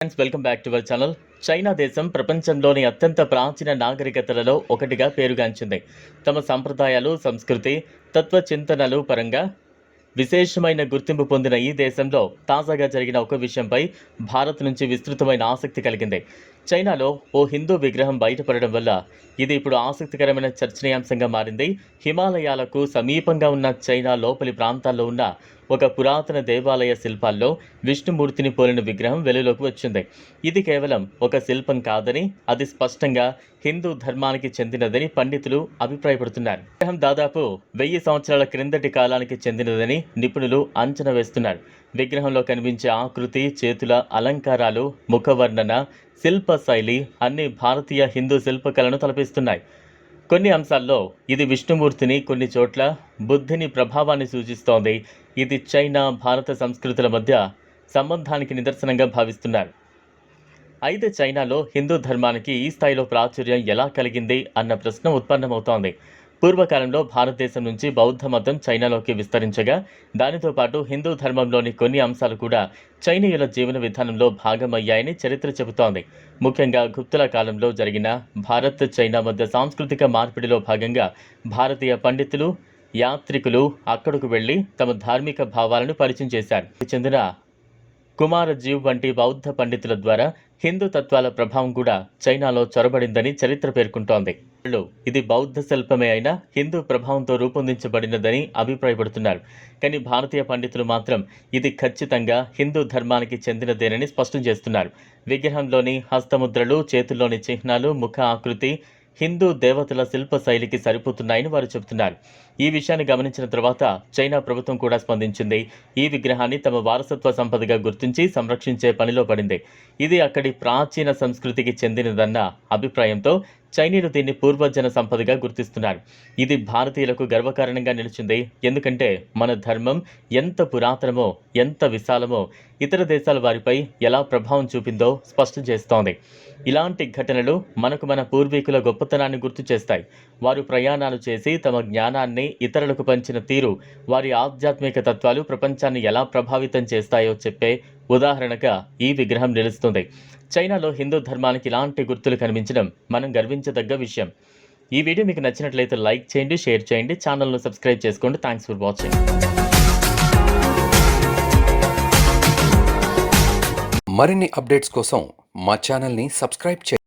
Friends welcome back to our channel China దేశం ప్రపంచంలోని అత్యంత ప్రాచీన నాగరికతలలో ఒకటిగా పేరుగాంచింది. తమ సంప్రదాయాలు సంస్కృతి తత్వ చింతనలు పరంగా విశేషమైన గుర్తింపు పొందిన ఈ దేశంలో తాజాగా జరిగిన ఒక విషయంపై భారత్ నుంచి విస్తృతమైన ఆసక్తి కలిగింది. చైనాలో ఓ హిందూ విగ్రహం బయటపడడం వల్ల ఇది ఇప్పుడు ఆసక్తికరమైన చర్చనీయాంశంగా మారింది. హిమాలయాలకు సమీపంగా ఉన్న చైనా లోపలి ప్రాంతాల్లో ఉన్న ఒక పురాతన దేవాలయ శిల్పాల్లో విష్ణుమూర్తిని పోలిన విగ్రహం వెలుగులోకి వచ్చింది. ఇది కేవలం ఒక శిల్పం కాదని అది స్పష్టంగా హిందూ ధర్మానికి చెందినదని పండితులు అభిప్రాయపడుతున్నారు. విగ్రహం దాదాపు వెయ్యి సంవత్సరాల క్రిందటి కాలానికి చెందినదని నిపుణులు అంచనా వేస్తున్నారు. విగ్రహంలో కనిపించే ఆకృతి చేతుల అలంకారాలు ముఖవర్ణన శిల్ప శైలి అన్ని భారతీయ హిందూ శిల్పకళను తలపిస్తున్నాయి. కొన్ని అంశాల్లో ఇది విష్ణుమూర్తిని కొన్ని చోట్ల బుద్ధిని ప్రభావాన్ని సూచిస్తోంది. ఇది చైనా భారత సంస్కృతుల మధ్య సంబంధానికి నిదర్శనంగా భావిస్తున్నారు. అయితే చైనాలో హిందూ ధర్మానికి ఈ స్థాయిలో ప్రాచుర్యం ఎలా కలిగింది అన్న ప్రశ్న ఉత్పన్నమవుతోంది. పూర్వకాలంలో భారతదేశం నుంచి బౌద్ధ మతం చైనాలోకి విస్తరించగా దానితో పాటు హిందూ ధర్మంలోని కొన్ని అంశాలు కూడా చైనీయుల జీవన విధానంలో భాగమయ్యాయని చరిత్ర చెబుతోంది. ముఖ్యంగా గుప్తుల కాలంలో జరిగిన భారత్ చైనా మధ్య సాంస్కృతిక మార్పిడిలో భాగంగా భారతీయ పండితులు యాత్రికులు అక్కడకు వెళ్ళి తమ ధార్మిక భావాలను పరిచయం చేశారు. చెందిన కుమారజీవ్ వంటి బౌద్ధ పండితుల ద్వారా హిందూ తత్వాల ప్రభావం కూడా చైనాలో చొరబడిందని చరిత్ర పేర్కొంటోంది. ఇది బౌద్ధ శిల్పమే అయినా హిందూ ప్రభావంతో రూపొందించబడినదని అభిప్రాయపడుతున్నారు. కానీ భారతీయ పండితులు మాత్రం ఇది ఖచ్చితంగా హిందూ ధర్మానికి చెందినదేనని స్పష్టం చేస్తున్నారు. విగ్రహంలోని హస్తముద్రలు చేతుల్లోని చిహ్నాలు ముఖ ఆకృతి హిందూ దేవతల శిల్ప శైలికి సరిపోతున్నాయని వారు చెబుతున్నారు. ఈ విషయాన్ని గమనించిన తర్వాత చైనా ప్రభుత్వం కూడా స్పందించింది. ఈ విగ్రహాన్ని తమ వారసత్వ సంపదగా గుర్తించి సంరక్షించే పనిలో పడింది. ఇది అక్కడి ప్రాచీన సంస్కృతికి చెందినదన్న అభిప్రాయంతో చైనీయులు దీన్ని పూర్వజన సంపదగా గుర్తిస్తున్నారు. ఇది భారతీయులకు గర్వకారణంగా నిలిచింది. ఎందుకంటే మన ధర్మం ఎంత పురాతనమో ఎంత విశాలమో ఇతర దేశాల వారిపై ఎలా ప్రభావం చూపిందో స్పష్టం చేస్తోంది. ఇలాంటి ఘటనలు మనకు మన పూర్వీకుల గొప్పతనాన్ని గుర్తు చేస్తాయి. వారు ప్రయాణాలు చేసి తమ జ్ఞానాన్ని ఇతరులకు పంచిన తీరు వారి ఆధ్యాత్మిక తత్వాలు ప్రపంచాన్ని ఎలా ప్రభావితం చేస్తాయో చెప్పే ఉదాహరణగా ఈ విగ్రహం నిలుస్తుంది. చైనాలో హిందూ ధర్మానికి ఇలాంటి గుర్తులు కనిపించడం మనం గర్వించదగ్గ విషయం. ఈ వీడియో మీకు నచ్చినట్లయితే లైక్ చేయండి షేర్ చేయండి ఛానల్ను సబ్స్క్రైబ్ చేసుకోండి. థ్యాంక్స్ ఫర్ వాచింగ్ మరిన్ని అప్డేట్స్ కోసం మా ఛానల్ని సబ్స్క్రైబ్ చేయండి.